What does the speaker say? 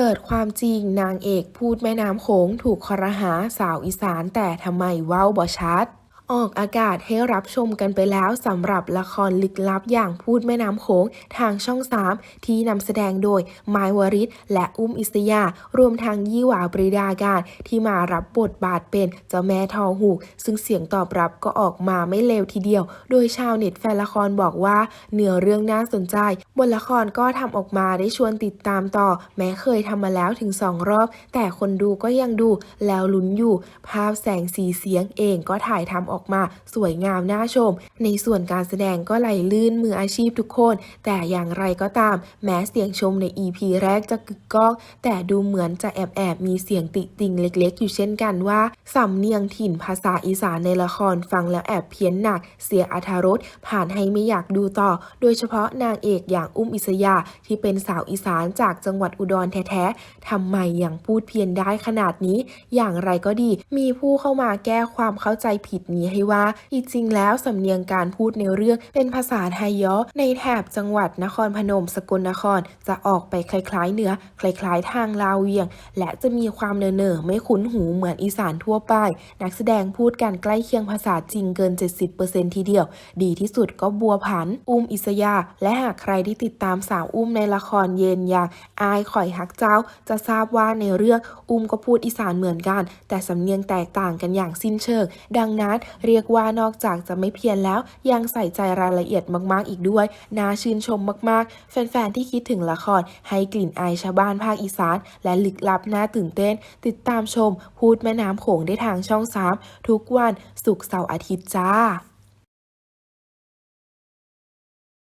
เปิดความจริงนางเอกพูดแม่น้ำโขงถูกคอรหาสาวอีสานแต่ทำไมเว้าบ่ชัด ออกอากาศให้รับชมกันไปแล้วสำหรับละครลึกลับอย่างพูดแม่น้ำโขงทางช่อง 3 ที่นำแสดงโดยไมายวริศและอุ้มอิสยา รวมทางยี่หวาปริดาการที่มารับบทบาทเป็นเจ้าแม่ทองหูก ซึ่งเสียงตอบรับก็ออกมาไม่เลวทีเดียว โดยชาวเน็ตแฟนละครบอกว่าเนื้อเรื่องน่าสนใจ บทละครก็ทำออกมาได้ชวนติดตามต่อ แม้เคยทำมาแล้วถึง2รอบ แต่คนดูก็ยังดูแล้วลุ้นอยู่ ภาพแสงสีเสียงเองก็ถ่ายทำออกมาสวยงามน่าชม ในส่วนการแสดงก็ไหลลื่นมืออาชีพทุกคน แต่อย่างไรก็ตาม แม้เสียงชมใน EP แรกจะกึกก้อง แต่ดูเหมือนจะแอบแอบมีเสียงติติงเล็กๆ อยู่เช่นกันว่าสำเนียงถิ่นภาษาอีสานในละครฟังแล้วแอบเพี้ยนหนัก เสียอรรถรสผ่านให้ไม่อยากดูต่อ โดยเฉพาะนางเอกอย่างอุ้มอิสยาที่เป็นสาวอีสานจากจังหวัดอุดรแท้ๆทำไมยังพูดเพี้ยนได้ขนาดนี้ อย่างไรก็ดี มีผู้เข้ามาแก้ความเข้าใจผิดนี้ให้ว่าจริงแล้วสำเนียงการพูดในเรื่องเป็นภาษาไทยย้อในแถบจังหวัดนครพนมสกลนครจะออกไปคล้ายๆเหนือคล้ายๆทางลาวเวียง และจะมีความเน่อๆไม่คุ้นหูเหมือนอีสานทั่วไป นักแสดงพูดกันใกล้เคียงภาษาจริงเกิน 70%ทีเดียว ดีที่สุดก็บัวผัน อุ้มอิสยา และหากใครที่ติดตามสาวอุ้มในละครเย็นอย่างอายข่อยฮักเจ้า จะทราบว่าในเรื่องอุ้มก็พูดอีสานเหมือนกัน แต่สำเนียงแตกต่างกันอย่างสิ้นเชิง ดังนั้นเรียกว่านอกจากจะไม่เพี้ยนแล้วยังใส่ใจรายละเอียดมาก ๆ อีกด้วย น่าชื่นชมมาก ๆ แฟน ๆ ที่คิดถึงละคร ให้กลิ่นอายชาวบ้านภาคอีสาน และลึกลับน่าตื่นเต้น ติดตามชม พูดแม่น้ำโขงได้ทางช่อง 3 ทุกวันศุกร์เสาร์อาทิตย์จ้า